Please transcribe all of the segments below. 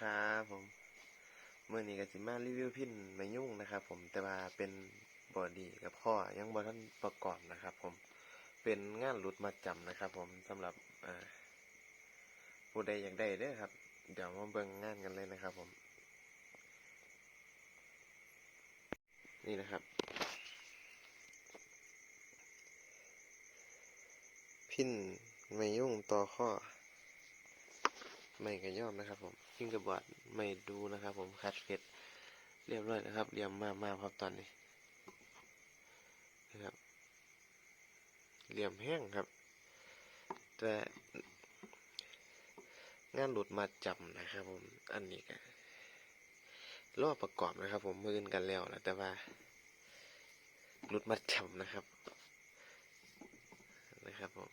ครับผมเมื่อนี้ก็สิมารีวิวพินไม่ยุ่งนะครับ ผมแต่ว่าเป็นบอดี้กับพ่อยังบอท่านประกอบนะครับ ผมเป็นงานหลุดมาจำนะครับ ผมสำหรับผู้ใดอยากได้เด้อครับ เดี๋ยวมาเบิ่งงานกันเลยนะครับ ผม นี่นะครับ พินไม่ยุ่งต่อข้อ ไม่กระย่อมนะครับ ผมพิ้งกระบอดไม่ดูนะครับ ผมคัดเฟสเรียบร้อยนะครับเรียมมากมากครับตอนนี้นะครับเหลี่ยมแห้งครับ แต่งานหลุดมาจำนะครับ ผมอันนี้ก็รอบประกอบนะครับ ผมมือนกันแล้วนะแต่ว่าหลุดมาจำนะครับ นะครับผม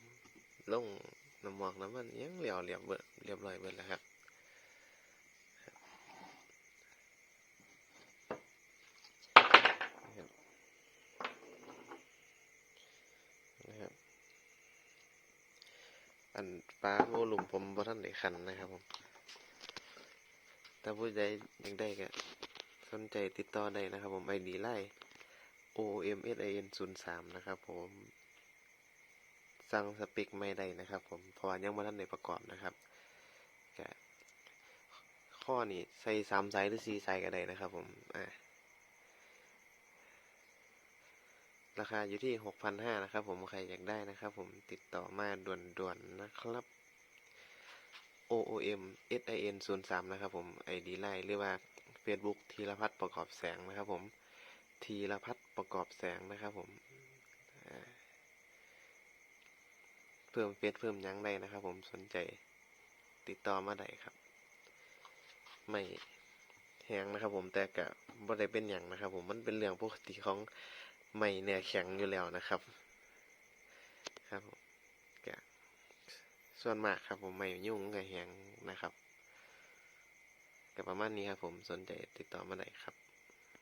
ลง น้ำหมอกน้ำมันยังเหลียวเรียบเบิดเรียบร้อยเบิดแล้วครับนะครับนะครับ อันปลาโมลุมผมบ่ท่านได้คันนะครับผมถ้าผู้ใดยากได้ก็สนใจติดต่อได้นะครับผมไอดีไล่ O M S I N 0 3 นะครับผม สั่งสเปคไม่ได้นะครับ ผมเพราะว่ายังบ่ท่านได้ประกอบนะครับก็ข้อนี้ใส่สามไซส์หรือสี่ไซส์ก็ได้นะครับ ผมอ่าราคาอยู่ที่หกพันห้านะครับ ผมใครอยากได้นะครับ ผมติดต่อมาด่วนๆนะครับ O O M S I N 0 3นะครับ ผม ID ไลน์หรือว่า Facebook ธีรพัฒน์ประกอบแสงนะครับ ผมธีรพัฒน์ประกอบแสงนะครับ ผมอ่าเพิ่มเฟซเพิ่มยังได้นะครับ ผมสนใจติดต่อมาได้ครับ ไม่แหงนะครับ ผมแต่กะบ่ได้เป็นอย่างนะครับ ผมมันเป็นเรื่องปกติของไม่เนี่ยแข็งอยู่แล้วนะครับ ครับกะส่วนมากครับ ผมไม่ยุ่งกับแหงนะครับกับประมาณนี้ครับ ผมสนใจติดต่อมาได้ครับ